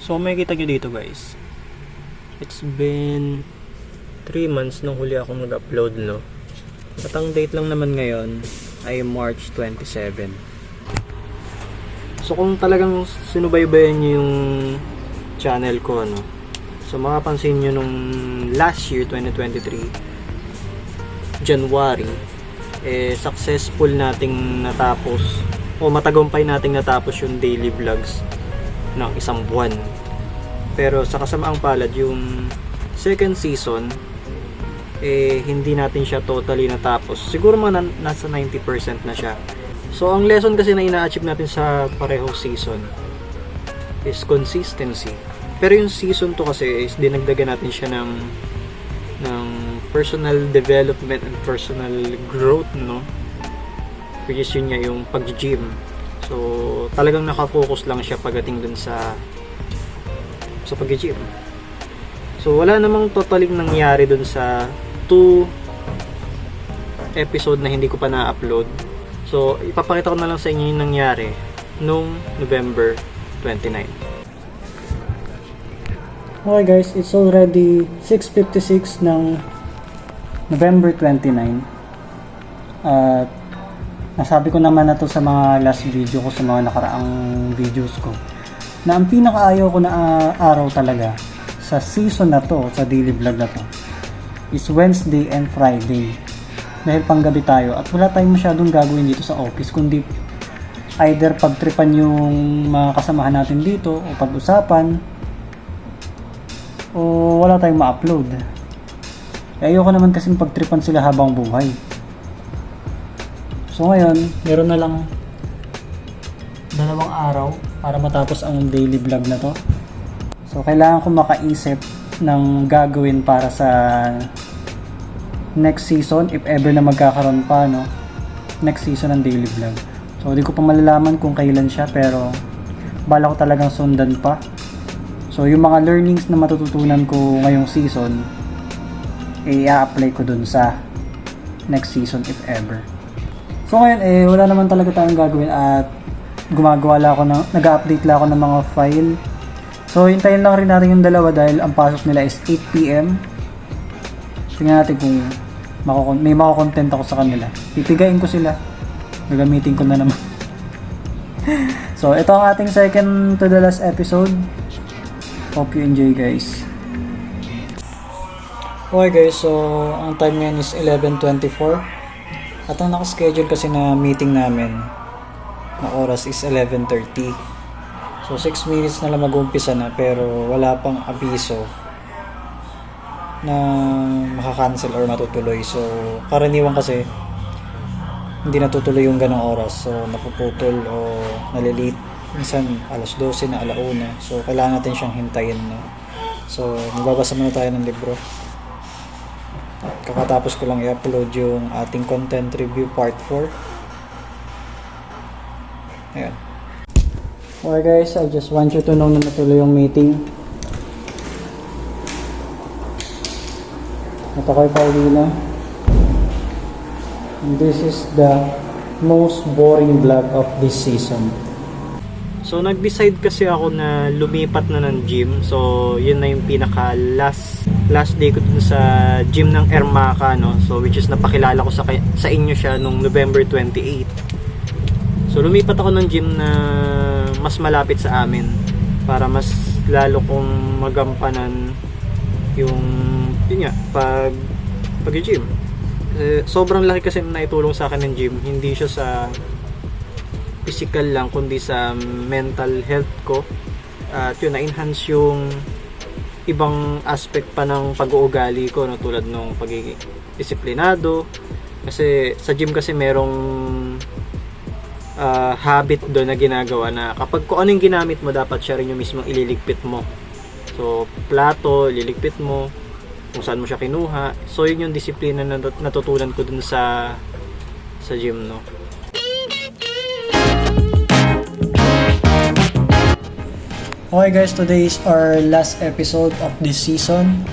So may kita nyo dito guys. It's been 3 months nung huli akong nag-upload no. At ang date lang naman ngayon ay March 27. So kung talagang sinubaybayan nyo yung channel ko no. So makapansin nyo nung last year 2023 January eh successful nating natapos o matagumpay nating natapos yung daily vlogs ng isang buwan. Pero sa kasamaang palad, yung second season, eh, hindi natin siya totally natapos. Siguro mga na- nasa 90% na siya. So, ang lesson kasi na ina-achieve natin sa parehong season is consistency. Pero yung season to kasi is dinagdagan natin siya ng ng personal development and personal growth, no? Which is yun nga yung pag-gym. So, talagang nakafocus lang siya pagdating dun sa sa pag-gym. So, wala namang totaling nangyari dun sa 2 episode na hindi ko pa na-upload. So, ipapakita ko na lang sa inyo yung nangyari nung November 29. Okay guys, it's already 6.56 ng November 29. At nasabi ko naman na to sa mga last video ko sa mga nakaraang videos ko na ang pinakaayaw ko na ah, araw talaga sa season na to, sa daily vlog na to is Wednesday and Friday. Dahil panggabi tayo at wala tayong masyadong gagawin dito sa office kundi either pagtripan yung mga kasamahan natin dito o pag-usapan o wala tayong ma-upload. Eh, ayoko naman kasing pagtripan sila habang buhay So ngayon, meron na lang dalawang araw para matapos ang daily vlog na to. So kailangan ko makaisip ng gagawin para sa next season if ever na magkakaroon pa no. Next season ng daily vlog. So hindi ko pa malalaman kung kailan siya pero bala ko talagang sundan pa. So yung mga learnings na matututunan ko ngayong season i-apply ko dun sa next season if ever. So ngayon eh wala naman talaga tayong gagawin at gumagawa lang ako ng nag-update lang ako ng mga file. So hintayin lang rin natin yung dalawa dahil ang pasok nila is 8 PM. Tingnan natin kung makokon may mako-content ako sa kanila. Pipigain ko sila. Gagamitin ko na naman. so ito ang ating second to the last episode. Hope you enjoy guys. Okay guys, so ang time ngayon is 11.24 at ang nakaschedule kasi na meeting namin na oras is 11.30. So 6 minutes na lang mag-umpisa na pero wala pang abiso na makakancel or matutuloy. So karaniwan kasi hindi natutuloy yung ganong oras. So napuputol o nalilate. Minsan alas 12 na alauna. So kailangan natin siyang hintayin. No? So magbabasa muna tayo ng libro. Kakatapos ko lang i-upload yung ating content review part 4. Ayan. Okay guys, I just want you to know na natuloy yung meeting. At ako'y Paulina. And this is the most boring vlog of this season. So nag-decide kasi ako na lumipat na ng gym. So yun na yung pinaka last last day ko dun sa gym ng Ermaca no. So which is napakilala ko sa sa inyo siya nung November 28. So lumipat ako ng gym na mas malapit sa amin para mas lalo kong magampanan yung yun nga pag pag-gym. Kasi sobrang laki kasi na naitulong sa akin ng gym. Hindi siya sa physical lang kundi sa mental health ko. At yun na-enhance yung ibang aspect pa ng pag-uugali ko no tulad ng pagiging disiplinado. Kasi sa gym kasi merong ah, habit doon na ginagawa na kapag kung ano yung ginamit mo dapat siya rin yung mismong ililigpit mo. So plato ililigpit mo kung saan mo siya kinuha. So yun yung disiplina na nat- natutunan ko dun sa sa gym no Okay guys, today is our last episode of this season.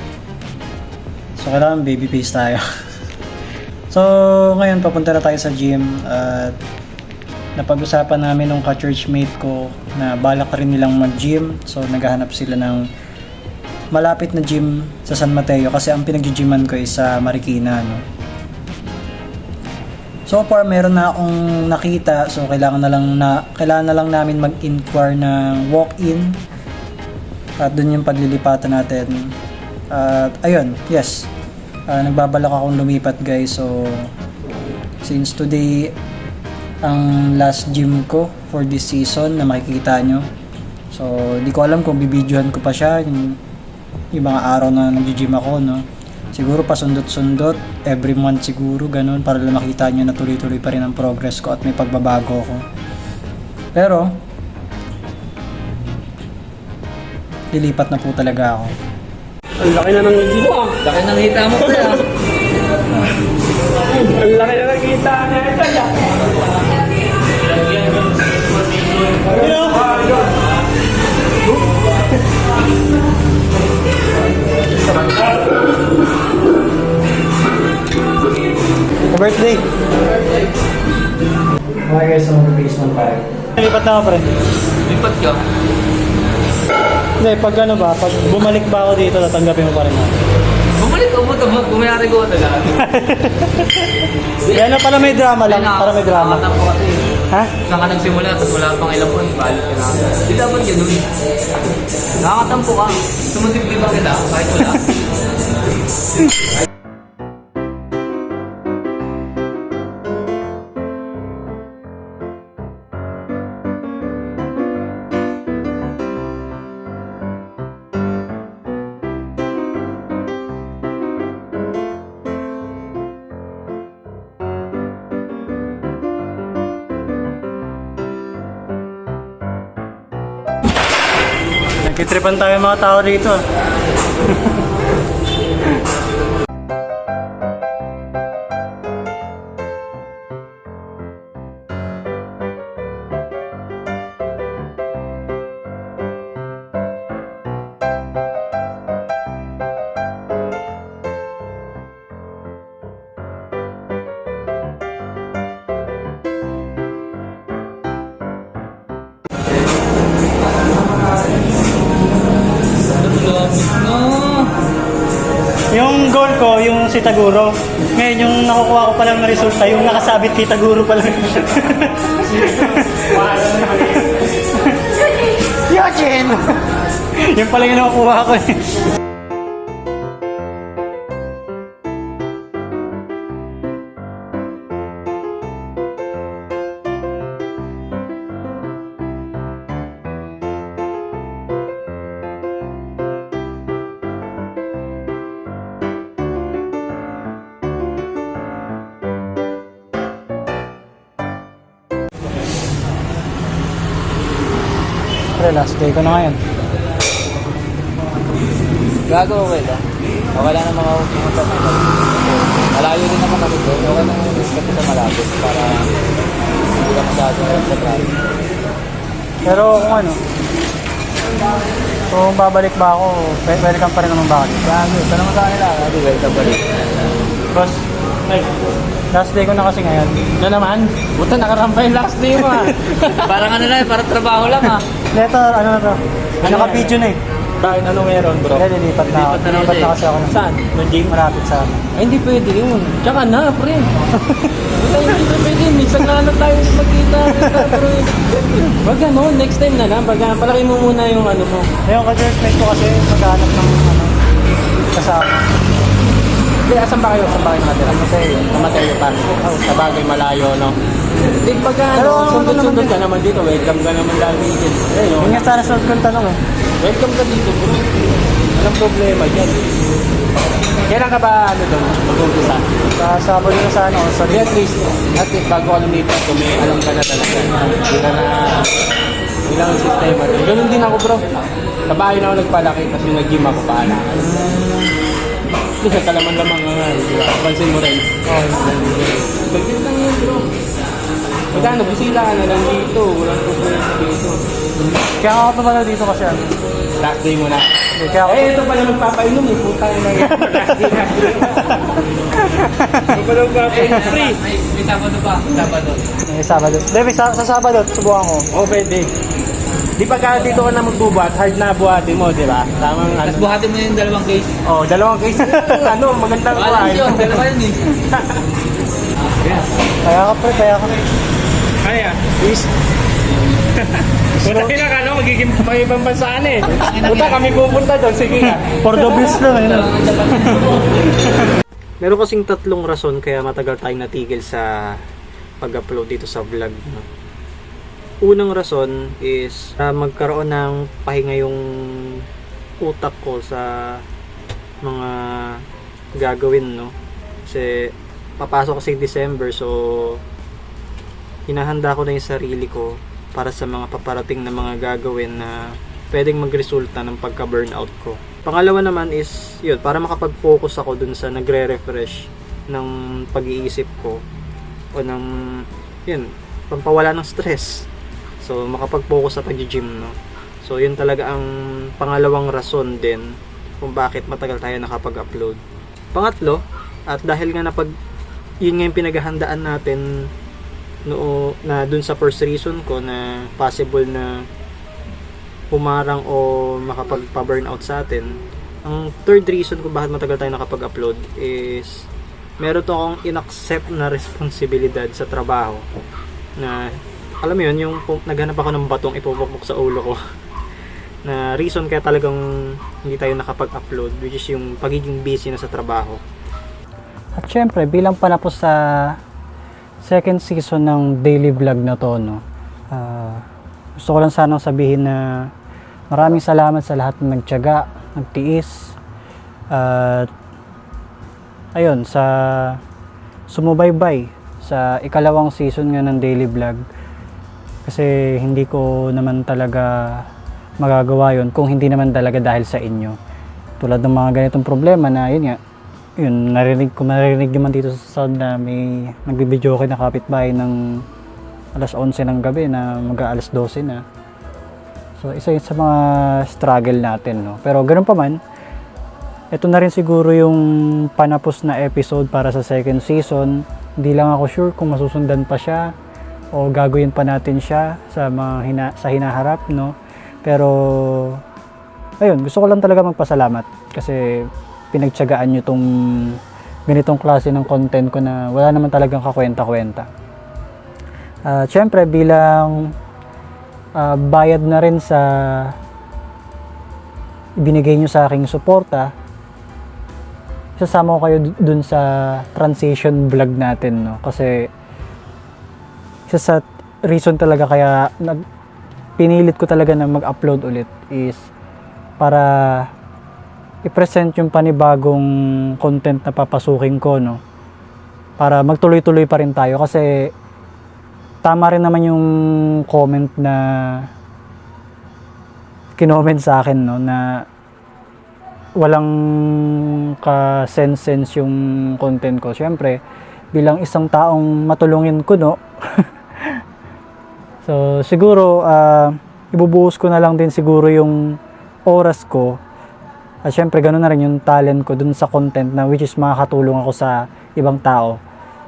So kailangan baby face tayo. so ngayon papunta na tayo sa gym at napag-usapan namin nung ka-churchmate ko na balak rin nilang mag-gym. So, naghahanap sila ng malapit na gym sa San Mateo kasi ang pinag-gyman ko is sa Marikina, no? So far, meron na akong nakita. So, kailangan na lang, na, kailangan na lang namin mag-inquire ng walk-in. At dun yung paglilipatan natin. At, ayun, yes. Ah, nagbabalak akong lumipat, guys. So, since today, ang last gym ko for this season na makikita nyo. So, di ko alam kung bibidyohan ko pa siya yung, yung mga araw na nag-gym ako, no? Siguro pasundot-sundot, every month siguro, ganun, para lang makita nyo na tuloy-tuloy pa rin ang progress ko at may pagbabago ko. Pero, lilipat na po talaga ako. Ang laki na ng gym mo. Laki nang hita mo ah. Ang laki na ng kita na ito. Birthday! Okay guys, so mag-base ng pare. Lilipat na ako, pre. Lipat ka. Hindi, pag ano ba, pag bumalik ba ako dito, tatanggapin mo pa rin ako. Bumalik mo ito. Bumayari ko talaga. Yan na pala may drama lang, para may drama. Ha? Saan ka nagsimula, tapos wala pang ilang buwan, balik ka na. Di dapat ganun. Nakakatampo ka. Sumutipli ba kita? Kahit wala. Nagkitripan tayo mga tao dito. Si Taguro. Ngayon, yung nakukuha ko pa lang na resulta, yung nakasabit kay Taguro pa lang. Yochin! yung pala yung nakukuha ko eh. Pre, last day ko na ngayon. Gago, okay lang. Okay lang naman ako pumunta na ito. Malayo din naman kami doon. Okay lang yung risk sa malapit para hindi ka masyado sa traffic. Pero kung ano, kung babalik ba ako, wel- welcome pa rin naman ba ako? Gago, ito naman sa kanila. Gago, welcome pa rin. Boss, ay, last day ko na kasi ngayon. Na naman? Buta, nakarampa yung last day mo ah. parang ano lang, parang trabaho lang ah. Ito, ano na to? Naka-video na eh. Bakit ano meron bro? Kaya lilipat na ako. Lilipat na kasi ako ng Saan? Ng gym? Malapit sa amin. Ay, hindi pwede yun. Tsaka na, pre. Wala, hindi na pwede. Minsan na lang tayo magkita. Pero, wag ano, next time na lang. Pag palaki mo muna yung ano mo. Yung ka-churchmate ko kasi maghanap ng ano, kasama. Hindi, asan ba kayo? Asan ba kayo nakatira? Sa Mateo. Sa Mateo pa. Oh, sa bagay malayo, no? Hindi, pag Pero ano, ano sundot-sundot naman ka naman dito, welcome ka naman dahil dito. Eh, no? Nga sana sa kong tanong eh. Welcome ka dito, bro. Walang problema dyan. Kailan ka ba, ano doon, mag-umpisa? Sa Sabado na sa ano, sa at least, at least bago ka lumipat, kung may alam ka na talaga. Hindi ka na, ilang sistema. Ganun din ako, bro. Sa bahay na ako nagpalaki, yung nag-gym ako, paala. Kasi sa kalaman-lamang nga, di ba? Pansin mo rin. Oh, Bagyan lang yun, bro. Magkano, busila ka na lang dito. Walang problema dito. Kaya ako pumalo dito kasi ano. Last day mo na. Kaya ako, Eh, ito pala magpapainom eh. Puta na yan. Ito pala magpapainom. Free. May, Sabado pa. Sabado. may Sabado. Hindi, sa, sa Sabado, subukan ko. O, pwede. Di ba ka dito ka na magbubuhat, hard na buhatin mo, di ba? Tamang ano. Tapos buhatin mo yung dalawang case. Oh, dalawang case. ano, magandang Alam buhay. yun, dalawa yun eh. Kaya ka pre, kaya ka. Kaya. Is. Wala na kala magiging may ibang bansa na eh. Puta kami pupunta doon. Sige nga. For the bills lang, eh. no? Meron kasing tatlong rason kaya matagal tayong natigil sa pag-upload dito sa vlog. No? Unang rason is uh, magkaroon ng pahinga yung utak ko sa mga gagawin, no? Kasi papasok kasi December, so hinahanda ko na yung sarili ko para sa mga paparating na mga gagawin na pwedeng magresulta ng pagka-burnout ko. Pangalawa naman is, yun, para makapag-focus ako dun sa nagre-refresh ng pag-iisip ko o ng, yun, pampawala ng stress. So, makapag-focus sa pag-gym, no? So, yun talaga ang pangalawang rason din kung bakit matagal tayo nakapag-upload. Pangatlo, at dahil nga napag, yun nga yung pinaghahandaan natin no na dun sa first reason ko na possible na humarang o makapagpa-burnout sa atin. Ang third reason kung bakit matagal tayo nakapag-upload is meron to akong inaccept na responsibilidad sa trabaho na alam mo yun, yung naghanap ako ng batong ipupukpok sa ulo ko na reason kaya talagang hindi tayo nakapag-upload which is yung pagiging busy na sa trabaho. At syempre, bilang panapos sa second season ng daily vlog na to, no, ah, gusto ko lang sanang sabihin na maraming salamat sa lahat ng nagtyaga, nagtiis, at ayun, sa sumubaybay sa ikalawang season nga ng daily vlog. Kasi hindi ko naman talaga magagawa yon kung hindi naman talaga dahil sa inyo. Tulad ng mga ganitong problema na yun nga, yun, narinig ko, maririnig naman dito sa sound na may nagbibideo kayo na kapitbahay ng alas 11 ng gabi na mag alas 12 na. So, isa yun sa mga struggle natin, no? Pero ganun pa man, ito na rin siguro yung panapos na episode para sa second season. Hindi lang ako sure kung masusundan pa siya o gagawin pa natin siya sa mga hina, sa hinaharap, no? Pero, ayun, gusto ko lang talaga magpasalamat kasi pinagtyagaan nyo tong ganitong klase ng content ko na wala naman talagang kakwenta-kwenta. At syempre bilang ah, bayad na rin sa ibinigay nyo sa aking suporta, sasama ko kayo dun sa transition vlog natin, no? Kasi isa sa reason talaga kaya nag, pinilit ko talaga na mag-upload ulit is para i-present yung panibagong content na papasukin ko, no? Para magtuloy-tuloy pa rin tayo kasi tama rin naman yung comment na kinoment sa akin, no, na walang ka-sense-sense yung content ko. Siyempre, bilang isang taong matulungin ko, no? so, siguro, ah, ibubuhos ko na lang din siguro yung oras ko at syempre, ganoon na rin yung talent ko dun sa content na which is makakatulong ako sa ibang tao.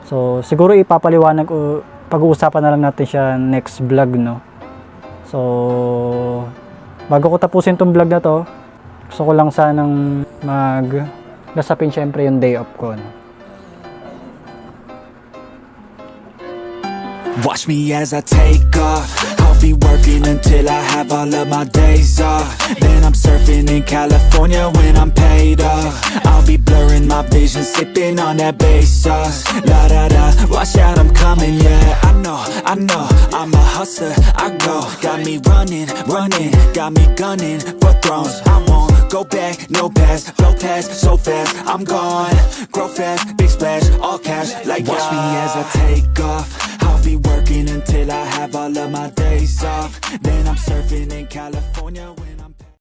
So, siguro ipapaliwanag o pag-uusapan na lang natin siya next vlog, no? So, bago ko tapusin tong vlog na to, gusto ko lang sanang mag nasapin syempre yung day off ko, no? Watch me as I take off. I'll be working until I have all of my days off. Then I'm surfing in California when I'm paid off. I'll be blurring my vision, sipping on that bass sauce. La da da, watch out, I'm coming, yeah. I know, I know, I'm a hustler. I go, got me running, running, got me gunning for thrones. I won't go back, no pass, blow past so fast. I'm gone, grow fast, big splash, all cash. Like watch me as I take off. I'll be working until I have all of my days off. Then I'm surfing in California.